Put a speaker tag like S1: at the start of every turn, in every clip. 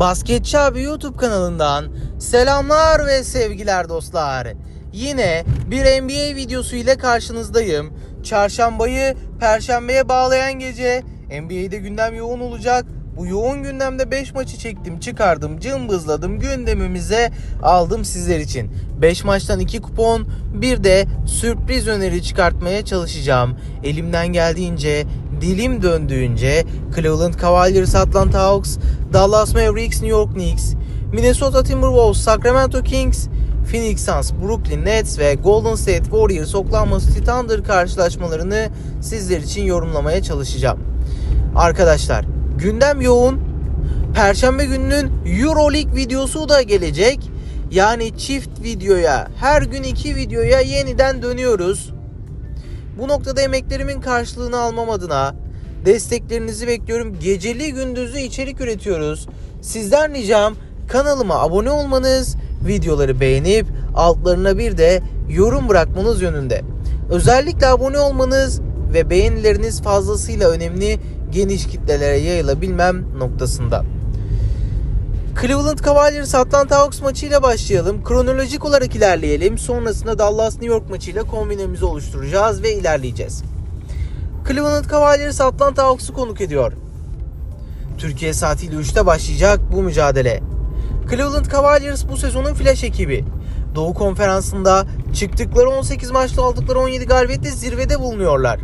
S1: Basketçi abi YouTube kanalından selamlar ve sevgiler dostlar. Yine bir NBA videosu ile karşınızdayım. Çarşambayı perşembeye bağlayan gece NBA'de gündem yoğun olacak. Bu yoğun gündemde 5 maçı çektim, çıkardım, cımbızladım, gündemimize aldım sizler için. 5 maçtan 2 kupon, bir de sürpriz öneri çıkartmaya çalışacağım. Elimden geldiğince, dilim döndüğünce Cleveland Cavaliers, Atlanta Hawks, Dallas Mavericks, New York Knicks, Minnesota Timberwolves, Sacramento Kings, Phoenix Suns, Brooklyn Nets ve Golden State Warriors Oklahoma City Thunder karşılaşmalarını sizler için yorumlamaya çalışacağım. Arkadaşlar gündem yoğun. Perşembe gününün Euroleague videosu da gelecek. Yani çift videoya, her gün iki videoya yeniden dönüyoruz. Bu noktada emeklerimin karşılığını almam adına desteklerinizi bekliyorum. Geceli gündüzlü içerik üretiyoruz. Sizden ricam kanalıma abone olmanız, videoları beğenip altlarına bir de yorum bırakmanız yönünde. Özellikle abone olmanız ve beğenileriniz fazlasıyla önemli geniş kitlelere yayılabilmem noktasında. Cleveland Cavaliers Atlanta Hawks maçıyla başlayalım. Kronolojik olarak ilerleyelim. Sonrasında Dallas New York maçıyla kombinemizi oluşturacağız ve ilerleyeceğiz. Cleveland Cavaliers Atlanta Hawks'u konuk ediyor. Türkiye saatiyle 3'te başlayacak bu mücadele. Cleveland Cavaliers bu sezonun flash ekibi. Doğu Konferansı'nda çıktıkları 18 maçta aldıkları 17 galibiyetle zirvede bulunuyorlar.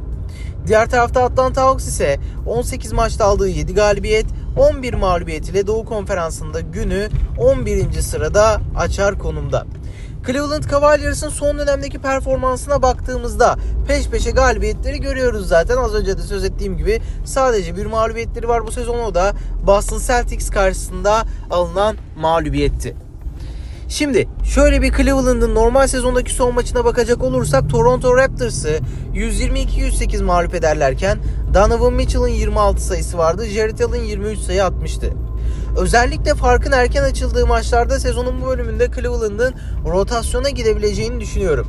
S1: Diğer tarafta Atlanta Hawks ise 18 maçta aldığı 7 galibiyet, 11 mağlubiyet ile Doğu Konferansı'nda günü 11. sırada açar konumda. Cleveland Cavaliers'ın son dönemdeki performansına baktığımızda peş peşe galibiyetleri görüyoruz zaten. Az önce de söz ettiğim gibi sadece bir mağlubiyetleri var bu sezon o da Boston Celtics karşısında alınan mağlubiyetti. Şimdi şöyle bir Cleveland'ın normal sezondaki son maçına bakacak olursak Toronto Raptors'ı 122-108 mağlup ederlerken Donovan Mitchell'ın 26 sayısı vardı. Jared Allen 23 sayı atmıştı. Özellikle farkın erken açıldığı maçlarda sezonun bu bölümünde Cleveland'ın rotasyona gidebileceğini düşünüyorum.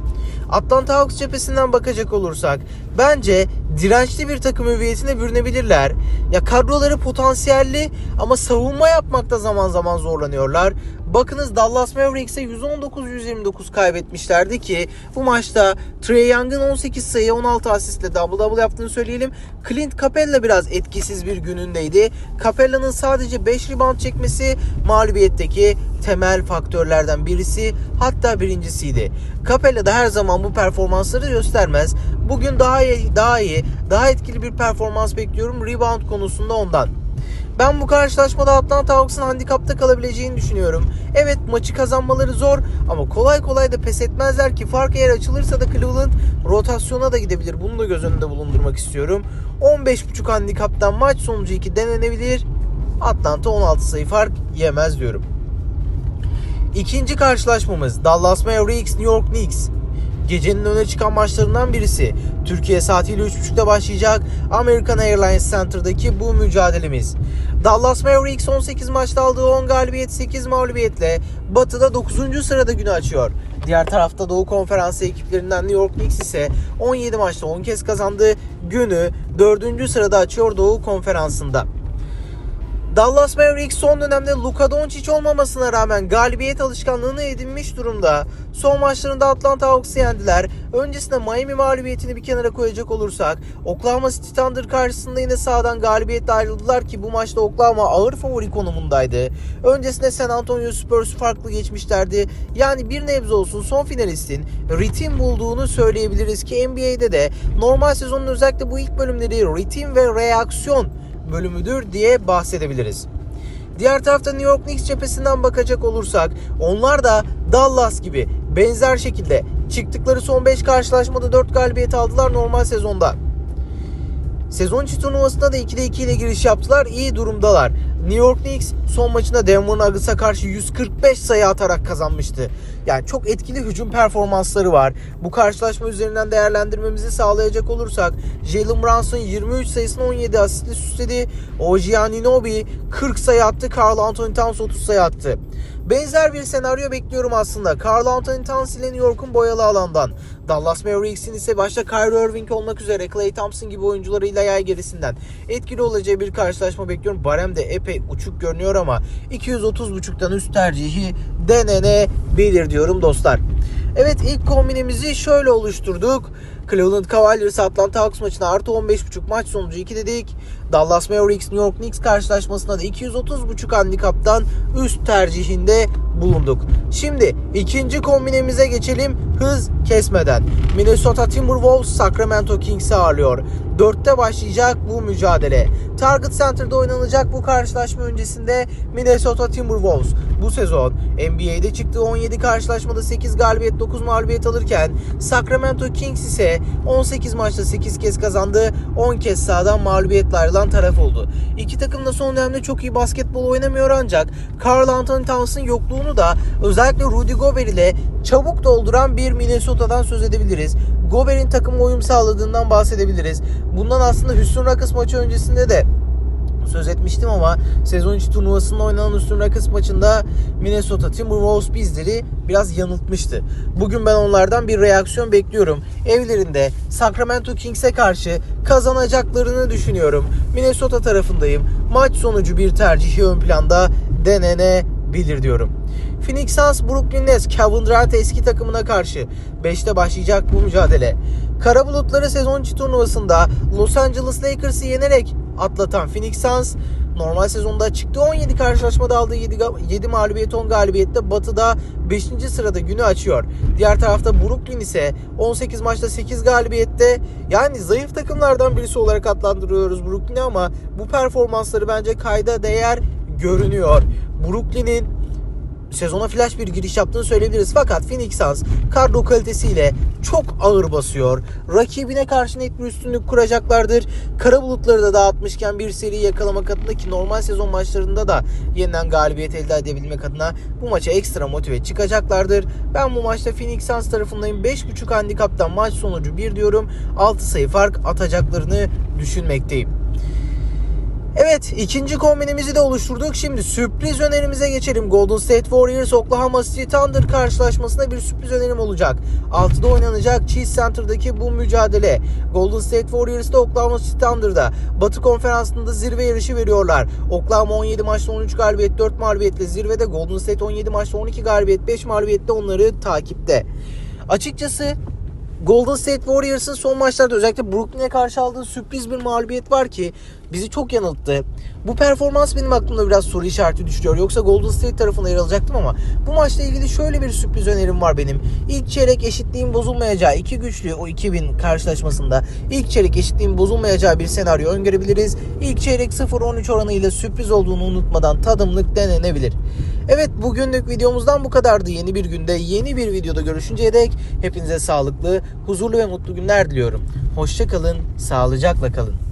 S1: Atlanta Hawks cephesinden bakacak olursak bence dirençli bir takım hüviyetine bürünebilirler. Ya kadroları potansiyelli ama savunma yapmakta zaman zaman zorlanıyorlar. Bakınız Dallas Mavericks'e 119-129 kaybetmişlerdi ki bu maçta Trey Young'ın 18 sayı 16 asistle double double yaptığını söyleyelim. Clint Capella biraz etkisiz bir günündeydi. Capella'nın sadece 5 rebound çekmesi mağlubiyetteki temel faktörlerden birisi hatta birincisiydi. Capella da her zaman bu performansları göstermez. Bugün daha iyi, daha iyi, daha etkili bir performans bekliyorum rebound konusunda ondan. Ben bu karşılaşmada Atlanta Hawks'ın handikapta kalabileceğini düşünüyorum. Evet maçı kazanmaları zor ama kolay kolay da pes etmezler ki fark eğer açılırsa da Cleveland rotasyona da gidebilir. Bunu da göz önünde bulundurmak istiyorum. 15.5 handikaptan maç sonucu 2 denenebilir. Atlanta 16 sayı fark yemez diyorum. İkinci karşılaşmamız Dallas Mavericks New York Knicks. Gecenin öne çıkan maçlarından birisi. Türkiye saatiyle 3.30'da başlayacak American Airlines Center'daki bu mücadelemiz. Dallas Mavericks 18 maçta aldığı 10 galibiyet 8 mağlubiyetle Batı'da 9. sırada günü açıyor. Diğer tarafta Doğu Konferansı ekiplerinden New York Knicks ise 17 maçta 10 kez kazandı. Günü 4. sırada açıyor Doğu Konferansı'nda. Dallas Mavericks son dönemde Luka Doncic olmamasına rağmen galibiyet alışkanlığını edinmiş durumda. Son maçlarında Atlanta Hawks'ı yendiler. Öncesinde Miami mağlubiyetini bir kenara koyacak olursak Oklahoma City Thunder karşısında yine sağdan galibiyetle ayrıldılar ki bu maçta Oklahoma ağır favori konumundaydı. Öncesinde San Antonio Spurs farklı geçmişlerdi. Yani bir nebze olsun son finalistin ritim bulduğunu söyleyebiliriz ki NBA'de de normal sezonun özellikle bu ilk bölümleri ritim ve reaksiyon bölümüdür diye bahsedebiliriz. Diğer tarafta New York Knicks cephesinden bakacak olursak onlar da Dallas gibi benzer şekilde çıktıkları son 5 karşılaşmada 4 galibiyet aldılar normal sezonda. Sezon içi turnuvasında da 2'de 2 ile giriş yaptılar. İyi durumdalar. New York Knicks son maçında Denver Nuggets'a karşı 145 sayı atarak kazanmıştı. Yani çok etkili hücum performansları var. Bu karşılaşma üzerinden değerlendirmemizi sağlayacak olursak Jalen Brunson 23 sayısını 17 asistle süsledi. OG Anunoby 40 sayı attı. Carl Anthony Towns 30 sayı attı. Benzer bir senaryo bekliyorum aslında. Carl Anthony Towns ile New York'un boyalı alandan. Dallas Mavericks'in ise başta Kyrie Irving olmak üzere Klay Thompson gibi oyuncularıyla yay gerisinden etkili olacağı bir karşılaşma bekliyorum. Barem de epey uçuk görünüyor ama 230.5'tan üst tercihi denenebilir diyorum dostlar. Evet ilk kombinemizi şöyle oluşturduk. Cleveland Cavaliers Atlanta Hawks maçına artı 15.5 maç sonucu 2 dedik. Dallas Mavericks New York Knicks karşılaşmasında da 230.5 handikaptan üst tercihinde bulunduk. Şimdi ikinci kombinemize geçelim hız kesmeden. Minnesota Timberwolves Sacramento Kings'i ağırlıyor. 4'te başlayacak bu mücadele. Target Center'da oynanacak bu karşılaşma öncesinde Minnesota Timberwolves bu sezon NBA'de çıktığı 17 karşılaşmada 8 galibiyet 9 mağlubiyet alırken Sacramento Kings ise 18 maçta 8 kez kazandı 10 kez sahadan mağlubiyetle ayrılan taraf oldu. İki takım da son dönemde çok iyi basketbol oynamıyor ancak Carl Anthony Towns'ın yokluğunu da özellikle Rudy Gobert ile çabuk dolduran bir Minnesota'dan söz edebiliriz. Gobert'in takıma uyum sağladığından bahsedebiliriz. Bundan aslında Houston Rockets maçı öncesinde de söz etmiştim ama sezon içi turnuvasında oynanan Houston Rockets maçında Minnesota Timberwolves bizleri biraz yanıltmıştı. Bugün ben onlardan bir reaksiyon bekliyorum. Evlerinde Sacramento Kings'e karşı kazanacaklarını düşünüyorum. Minnesota tarafındayım. Maç sonucu bir tercihi ön planda denenebilir diyorum. Phoenix Suns Brooklyn Nets Kevin Durant eski takımına karşı 5'te başlayacak bu mücadele. Kara bulutları sezon içi turnuvasında Los Angeles Lakers'ı yenerek atlatan Phoenix Suns normal sezonda çıktığı 17 karşılaşmada aldığı 7, 7 mağlubiyet 10 galibiyette batıda 5. sırada günü açıyor. Diğer tarafta Brooklyn ise 18 maçta 8 galibiyette yani zayıf takımlardan birisi olarak adlandırıyoruz Brooklyn'i ama bu performansları bence kayda değer görünüyor. Brooklyn'in sezona flash bir giriş yaptığını söyleyebiliriz. Fakat Phoenix Suns kadro kalitesiyle çok ağır basıyor. Rakibine karşı net bir üstünlük kuracaklardır. Kara bulutları da dağıtmışken bir seri yakalamak adına ki normal sezon maçlarında da yeniden galibiyet elde edebilmek adına bu maça ekstra motive çıkacaklardır. Ben bu maçta Phoenix Suns tarafındayım. 5.5 handikaptan maç sonucu 1 diyorum. 6 sayı fark atacaklarını düşünmekteyim. Evet ikinci kombinimizi de oluşturduk. Şimdi sürpriz önerimize geçelim. Golden State Warriors Oklahoma City Thunder karşılaşmasında bir sürpriz önerim olacak. 6'da oynanacak Cheese Center'daki bu mücadele. Golden State Warriors'da Oklahoma City Thunder'da Batı konferansında zirve yarışı veriyorlar. Oklahoma 17 maçta 13 galibiyet 4 mağlubiyetle zirvede. Golden State 17 maçta 12 galibiyet 5 mağlubiyetle onları takipte. Açıkçası Golden State Warriors'ın son maçlarda özellikle Brooklyn'e karşı aldığı sürpriz bir mağlubiyet var ki bizi çok yanılttı. Bu performans benim aklımda biraz soru işareti düşürüyor. Yoksa Golden State tarafında yer alacaktım ama bu maçla ilgili şöyle bir sürpriz önerim var benim. İlk çeyrek eşitliğin bozulmayacağı iki güçlü o 2000 karşılaşmasında ilk çeyrek eşitliğin bozulmayacağı bir senaryo öngörebiliriz. İlk çeyrek 0-13 oranıyla sürpriz olduğunu unutmadan tadımlık denenebilir. Evet bugünlük videomuzdan bu kadardı. Yeni bir günde yeni bir videoda görüşünceye dek hepinize sağlıklı, huzurlu ve mutlu günler diliyorum. Hoşçakalın, sağlıcakla kalın.